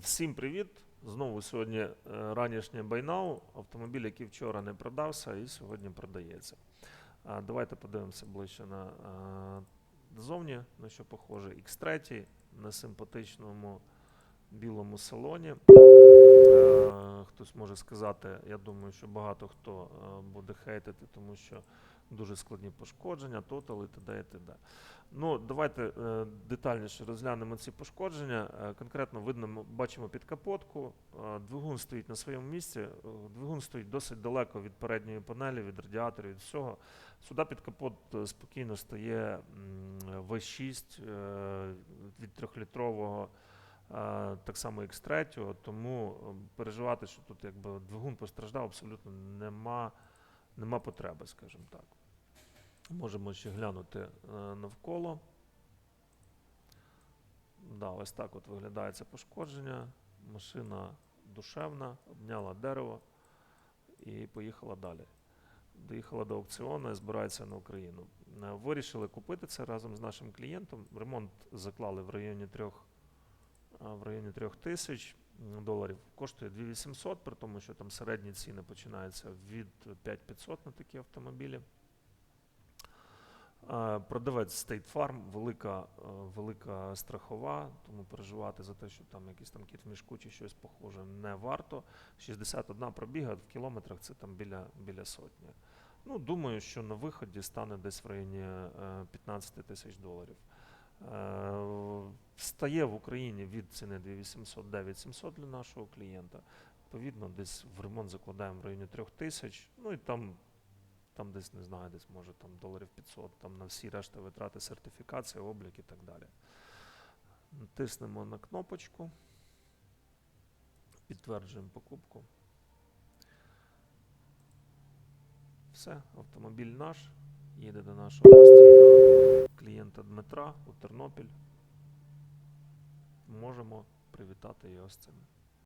Всім привіт! Знову сьогодні е, ранішнє байнау. Автомобіль, який вчора не продався і сьогодні продається. Давайте подивимося ближче на е, зовні, на що похоже X3 на симпатичному білому салоні. Може сказати, я думаю, що багато хто е, буде хейтити, тому що дуже складні пошкодження, тотал і т.д. і т.д. Ну, давайте е, детальніше розглянемо ці пошкодження. Е, конкретно видно, ми бачимо підкапотку. Двигун стоїть на своєму місці. Двигун стоїть досить далеко від передньої панелі, від радіаторів, від всього. Сюди під капот спокійно стає м, V6 е, від трьохлітрового. Так само X3, тому е, переживати, що тут якби двигун постраждав, абсолютно нема, нема потреби, скажімо так. Можемо ще глянути е, навколо. Да, ось так от виглядає це пошкодження. Машина душевна, обняла дерево і поїхала далі. Доїхала до аукціону і збирається на Україну. Е, Вирішили купити це разом з нашим клієнтом. Ремонт заклали в районі трьох, в районі трьох тисяч доларів. Коштує 2800, при тому, що там середні ціни починаються від 5500 на такі автомобілі. Е, Продавець State Farm, велика, е, велика страхова, тому переживати за те, що там якийсь там кіт в мішку чи щось похоже, не варто. 61 пробіга в кілометрах це там біля, біля сотні. Ну, думаю, що на виході стане десь в районі е, 15 тисяч доларів. Е, Стає в Україні від ціни 2800 9700 для нашого клієнта. Відповідно, десь в ремонт закладаємо в районі 3 тисяч. Ну і там там десь не знаю, десь може там доларів 500, там на всі решта витрати, сертифікація, облік і так далі. Натиснемо на кнопочку, підтверджуємо покупку. Все, автомобіль наш. Їде до нашого постійного клієнта Дмитра у Тернопіль. Можемо привітати його з цим.